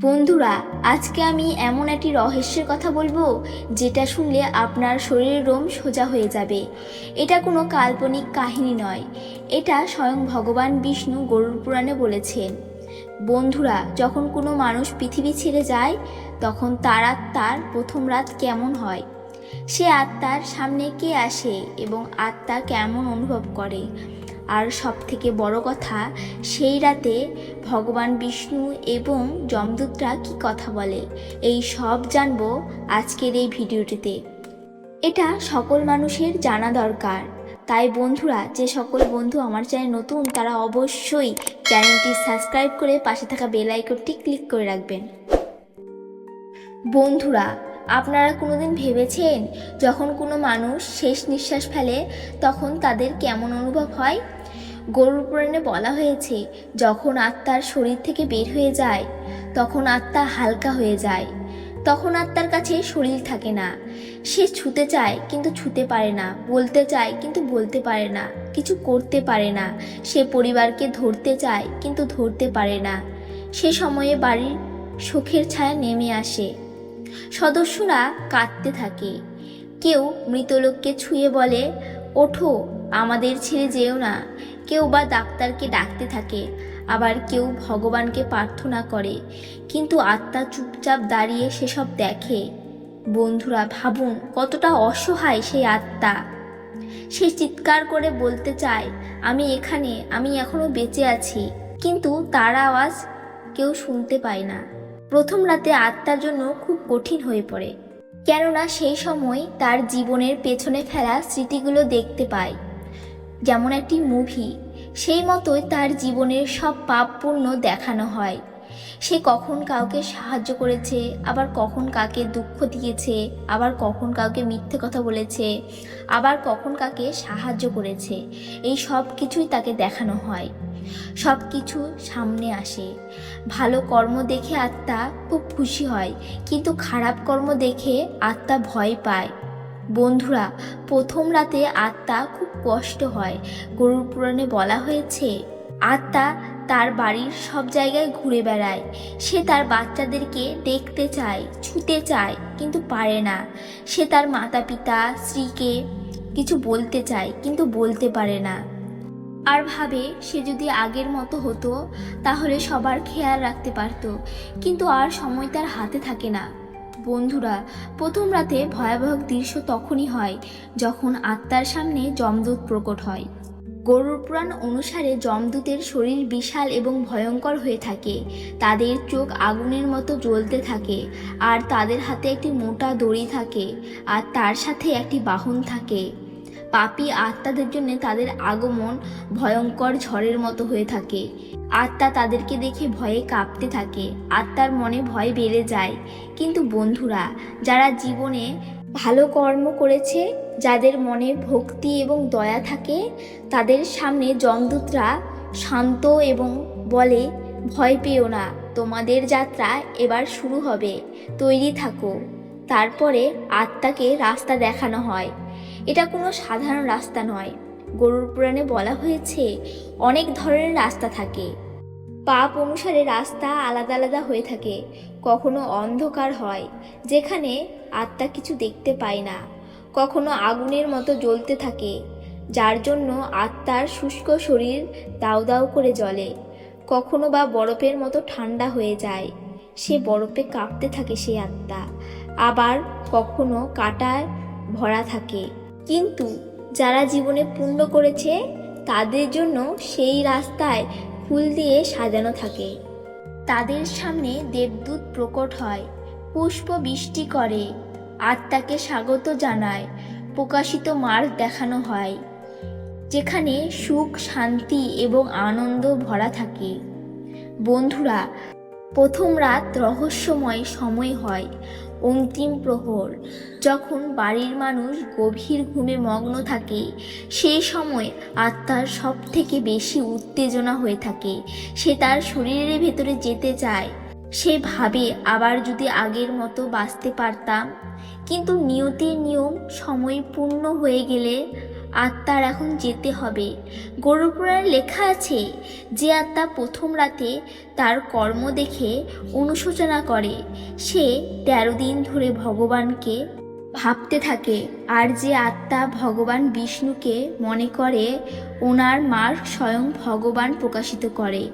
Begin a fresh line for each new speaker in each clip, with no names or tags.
বন্ধুরা, আজকে আমি এমন একটি রহস্যের কথা বলব, যেটা শুনলে আপনার শরীরের রোম সোজা হয়ে যাবে। এটা কোনো কাল্পনিক কাহিনী নয়। এটা স্বয়ং ভগবান বিষ্ণু গরুর পুরাণে বলেছেন। বন্ধুরা, যখন কোনো মানুষ পৃথিবী ছেড়ে যায়, তখন তার আত্মার প্রথম রাত কেমন হয়? সে আত্মার সামনে কে আসে এবং আত্মা কেমন অনুভব করে? আর সব থেকে বড় কথা, সেই রাতে ভগবান বিষ্ণু এবং যমদূতরা কি কথা বলে, এই সব জানব আজকের এই ভিডিওটিতে। এটা সকল মানুষের জানা দরকার। তাই বন্ধুরা, যে সকল বন্ধু আমার চ্যানেল নতুন, তারা অবশ্যই চ্যানেলটি সাবস্ক্রাইব করে পাশে থাকা বেল আইকনটি ক্লিক করে রাখবেন। বন্ধুরা আপনারা কোনোদিন ভেবেছেন যখন কোনো মানুষ শেষ নিঃশ্বাস ফেলে তখন তাদের কেমন অনুভব হয়? গরুর পুরাণে বলা হয়েছে, যখন আত্মার শরীর থেকে বের হয়ে যায়, তখন আত্মা হালকা হয়ে যায়। তখন আত্মার কাছে শরীর থাকে না। সে ছুতে চায় কিন্তু ছুতে পারে না, বলতে চায় কিন্তু বলতে পারে না, কিছু করতে পারে না। সে পরিবারকে ধরতে চায় কিন্তু ধরতে পারে না। সে সময়ে বাড়ির সুখের ছায়া নেমে আসে। সদস্যরা কাঁদতে থাকে। কেউ মৃতলোককে ছুঁয়ে বলে, ওঠো, আমাদের ছেড়ে যেও না। কেউ বা ডাক্তারকে ডাকতে থাকে, আবার কেউ ভগবানকে প্রার্থনা করে। কিন্তু আত্মা চুপচাপ দাঁড়িয়ে সেসব দেখে। বন্ধুরা, ভাবুন, কতটা অসহায় সেই আত্মা। সে চিৎকার করে বলতে চায়, আমি এখানে, আমি এখনও বেঁচে আছি। কিন্তু তার আওয়াজ কেউ শুনতে পায় না। প্রথম রাতে আত্মার জন্য কঠিন হয়ে পড়ে। কেননা সেই সময় তার জীবনের পেছনে ফেলা স্মৃতিগুলো দেখতে পায়। যেমন একটি মুভি সেই মতোই তার জীবনের সব পাপ পুণ্য দেখানো হয়। সে কখন কাউকে সাহায্য করেছে, আবার কখন কাকে দুঃখ দিয়েছে, আবার কখন কাউকে মিথ্যে কথা বলেছে, আবার কখন কাকে সাহায্য করেছে, এই সব কিছুই তাকে দেখানো হয়। সব কিছু সামনে আসে। ভালো কর্ম দেখে আত্মা খুব খুশি হয়, কিন্তু খারাপ কর্ম দেখে আত্মা ভয় পায়। বন্ধুরা, প্রথম রাতে আত্মা খুব কষ্ট হয়, গরুর পুরাণে বলা হয়েছে, আত্মা তার বাড়ির সব জায়গায় ঘুরে বেড়ায়। সে তার বাচ্চাদেরকে দেখতে চায়, ছুতে চায়, কিন্তু পারে না। সে তার মাতা পিতা স্ত্রীকে কিছু বলতে চায়, কিন্তু বলতে পারে না। আর ভাবে সে যদি আগের মতো হতো, তাহলে সবার খেয়াল রাখতে পারতো। কিন্তু আর সময় তার হাতে থাকে না। বন্ধুরা, প্রথম রাতে ভয়াবহ দৃশ্য তখনই হয় যখন আত্মার সামনে যমদূত প্রকট হয়। গরুর পুরাণ অনুসারে যমদূতের শরীর বিশাল এবং ভয়ঙ্কর হয়ে থাকে। তাদের চোখ আগুনের মতো জ্বলতে থাকে আর তাদের হাতে একটি মোটা দড়ি থাকে আর তার সাথে একটি বাহন থাকে। পাপী আত্মাদের জন্য তাদের আগমন ভয়ঙ্কর ঝড়ের মতো হয়ে থাকে। আত্মা তাদেরকে দেখে ভয়ে কাঁপতে থাকে। আত্মার মনে ভয় বেড়ে যায়। কিন্তু বন্ধুরা, যারা জীবনে ভালো কর্ম করেছে, যাদের মনে ভক্তি এবং দয়া থাকে, তাদের সামনে যমদূতরা শান্ত এবং বলে, ভয় পেও না, তোমাদের যাত্রা এবার শুরু হবে। তৈরি থাকো। তারপরে আত্মাকে রাস্তা দেখানো হয়। এটা কোনো সাধারণ রাস্তা নয়। গরুর পুরাণে বলা হয়েছে, অনেক ধরনের রাস্তা থাকে। পাপ অনুসারে রাস্তা আলাদা আলাদা হয়ে থাকে, কখনো অন্ধকার হয়, যেখানে আত্মা কিছু দেখতে পায় না। কখনো আগুনের মতো জ্বলতে থাকে, যার জন্য আত্মার শুষ্ক শরীর দাউ দাউ করে জ্বলে। কখনো বা বরফের মতো ঠান্ডা হয়ে যায়, সে বরফে কাঁপতে থাকে সেই আত্মা। আবার কখনো কাটায় ভরা থাকে। কিন্তু যারা জীবনে পুণ্য করেছে, তাদের জন্য সেই রাস্তায় ফুল দিয়ে সাজানো থাকে। তাদের সামনে দেবদূত প্রকট হয়, পুষ্প বৃষ্টি করে, আত্মাকে স্বাগত জানায়, প্রকাশিত মার্গ দেখানো হয়, যেখানে সুখ, শান্তি এবং আনন্দ ভরা থাকে। বন্ধুরা, প্রথম রাত রহস্যময় সময় হয়। অন্তিম প্রহর। যখন বাড়ির মানুষ গভীর ঘুমে মগ্ন থাকে সেই সময় আত্মার সব থেকে বেশি উত্তেজনা হয়ে থাকে। সে তার শরীরের ভেতরে যেতে চায়। সে ভাবে, আবার যদি আগের মতো বাঁচতে পারতাম? কিন্তু নিয়তির নিয়ম সময় পূর্ণ হয়ে গেলে আত্মার এখন যেতে হবে। গরুর লেখা আছে, যে আত্মা প্রথম রাতে তার কর্ম দেখে অনুশোচনা করে, সে তেরো দিন ধরে ভগবানকে ভাবতে থাকে, আর যে আত্মা ভগবান বিষ্ণুকে মনে করে, ওনার মার স্বয়ং ভগবান প্রকাশিত করে।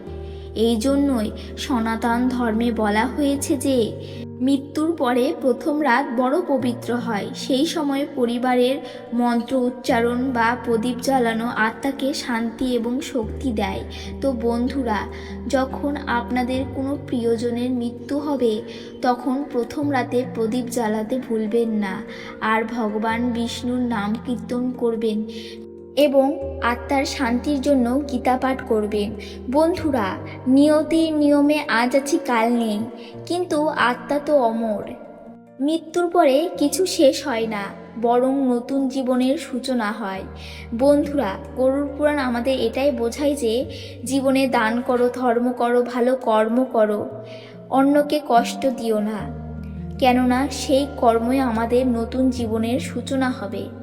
এই জন্যই সনাতন ধর্মে বলা হয়েছে যে মৃত্যুর পরে প্রথম রাত বড় পবিত্র হয়। সেই সময় পরিবারের মন্ত্র উচ্চারণ বা প্রদীপ জ্বালানো আত্মাকে শান্তি এবং শক্তি দেয়। তো বন্ধুরা, যখন আপনাদের কোনো প্রিয়জনের মৃত্যু হবে, তখন প্রথম রাতে প্রদীপ জ্বালাতে ভুলবেন না। আর ভগবান বিষ্ণুর নাম কীর্তন করবেন। এবং আত্মার শান্তির জন্য গীতা পাঠ করবেন বন্ধুরা, নিয়তির নিয়মে আজ আছি, কাল নেই। কিন্তু আত্মা তো অমর। মৃত্যুর পরে কিছু শেষ হয় না, বরং নতুন জীবনের সূচনা হয়। বন্ধুরা, গরুর পুরাণ আমাদের এটাই বোঝায় যে, জীবনে দান করো, ধর্ম করো, ভালো কর্ম করো, অন্যকে কষ্ট দিও না। কেননা সেই কর্মই আমাদের নতুন জীবনের সূচনা হবে।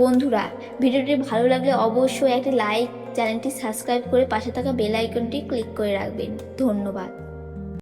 বন্ধুরা, ভিডিওটি ভালো লাগলে অবশ্যই একটি লাইক চ্যানেলটি সাবস্ক্রাইব করে পাশে থাকা বেল আইকনটি ক্লিক করে রাখবেন। ধন্যবাদ।